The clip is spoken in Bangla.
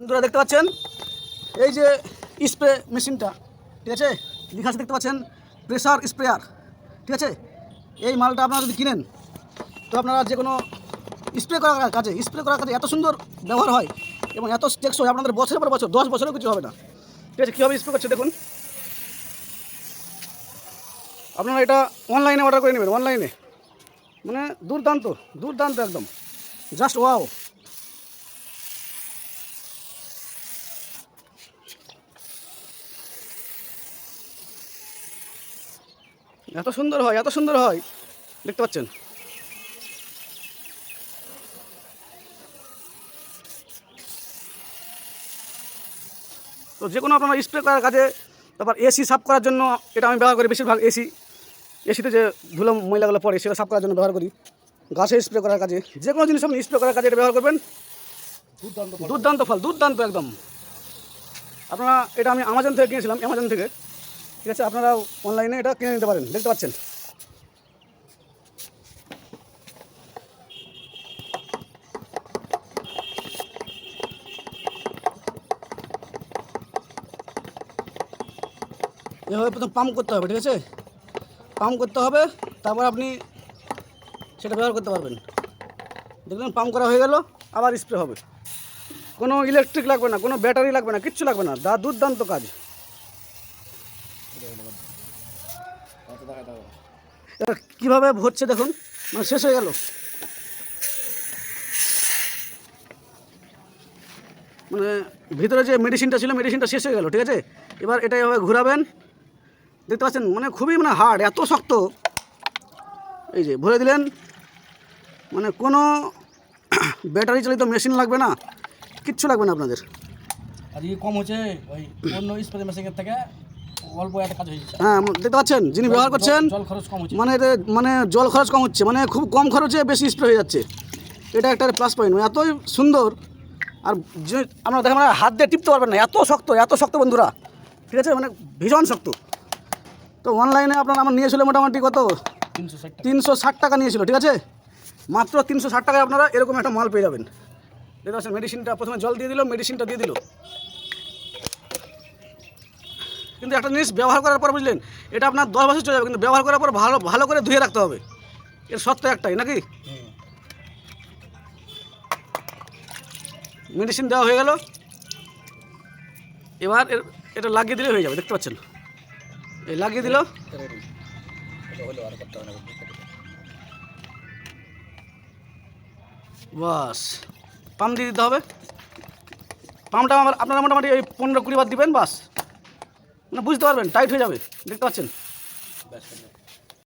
বন্ধুরা, দেখতে পাচ্ছেন? এই যে স্প্রে মেশিনটা, ঠিক আছে? লেখা দেখতে পাচ্ছেন? প্রেসার স্প্রেয়ার ঠিক আছে? এই মালটা আপনারা যদি কিনেন, তো আপনারা যে কোনো স্প্রে করার কাজে স্প্রে করার কাজে এত সুন্দর ব্যবহার হয় এবং এত টেকসই আপনাদের বছরের পর বছর, দশ বছরেও কিছু হবে না। ঠিক আছে, কীভাবে স্প্রে করছে দেখুন। আপনারা এটা অনলাইনে অর্ডার করে নেবেন অনলাইনে মানে দুর্দান্ত দুর্দান্ত একদম। জাস্ট ওয়াও এত সুন্দর হয় এত সুন্দর হয়। দেখতে পাচ্ছেন? তো যে কোনো আপনার স্প্রে করার কাজে তারপর এসি সাফ করার জন্য এটা আমি ব্যবহার করি বেশিরভাগ এসি এসিতে যে ধুলো ময়লাগুলো পড়ে সেটা সাফ করার জন্য ব্যবহার করি। গাছে স্প্রে করার কাজে যে কোনো জিনিস আপনি স্প্রে করার কাজে এটা ব্যবহার করবেন। দুর্দান্ত ফল। দুর্দান্ত একদম। আপনারা এটা আমি আমাজন থেকে কিনেছিলাম অ্যামাজন থেকে। ঠিক আছে, আপনারা অনলাইনে এটা কিনে নিতে পারেন, দেখতে পাচ্ছেন। এভাবে প্রথম পাম্প করতে হবে, ঠিক আছে? পাম্প করতে হবে, তারপর আপনি সেটা ব্যবহার করতে পারবেন। দেখলেন পাম্প করা হয়ে গেল, আবার স্প্রে হবে। কোনো ইলেকট্রিক লাগবে না, কোনো ব্যাটারি লাগবে না, কিচ্ছু লাগবে না। দা দুর্দান্ত কাজ। কীভাবে ভরছে দেখুন? মানে শেষ হয়ে গেল। মানে ভিতরে যে মেডিসিনটা ছিল মেডিসিনটা শেষ হয়ে গেল, ঠিক আছে? এবার এটা এভাবে ঘোরাবেন। দেখতে পাচ্ছেন? মানে খুবই মানে হার্ড এত শক্ত। এই যে ভরে দিলেন মানে কোনো ব্যাটারি চালিত মেশিন লাগবে না। কিচ্ছু লাগবে না আপনাদের। আজকে কম হচ্ছে ওই অন্য স্প্রে মেশিনের থেকে। অল্প একটা কাজ হয়ে হ্যাঁ দেখতে পাচ্ছেন যিনি ব্যবহার করছেন জল খরচ কম হচ্ছে। মানে মানে জল খরচ কম হচ্ছে মানে খুব কম খরচে বেশি স্প্রে হয়ে যাচ্ছে। এটা একটা প্লাস পয়েন্ট এতই সুন্দর আর যে আমরা দেখেন আমরা হাত দিয়ে টিপতে পারবেন না এত শক্ত এত শক্ত বন্ধুরা। ঠিক আছে? মানে ভীষণ শক্ত। তো অনলাইনে আপনার আমার নিয়েছিল মোটামুটি কত? তিনশো ষাট টাকা। তিনশো ষাট টাকা নিয়েছিল ঠিক আছে? মাত্র তিনশো ষাট টাকায় আপনারা এরকম একটা মাল পেয়ে যাবেন। দেখতে পাচ্ছেন মেডিসিনটা প্রথমে জল দিয়ে দিল মেডিসিনটা দিয়ে দিল। কিন্তু একটা জিনিস ব্যবহার করার পর, বুঝলেন, এটা আপনার দশ বছর চলে যাবে, কিন্তু ব্যবহার করার পর ভালো ভালো করে ধুয়ে রাখতে হবে। এর সত্য একটাই, নাকি? মেডিসিন দেওয়া হয়ে গেল। এবার এর, এটা লাগিয়ে দিলে হয়ে যাবে, দেখতে পাচ্ছেন? এই লাগিয়ে দিল। বাস পাম্প দিয়ে দিতে হবে। পাম্পটা আমার, আপনারা মোটামুটি ওই পনেরো কুড়ি বার দিবেন, বাস। মানে বুঝতে পারবেন টাইট হয়ে যাবে দেখতে পাচ্ছেন।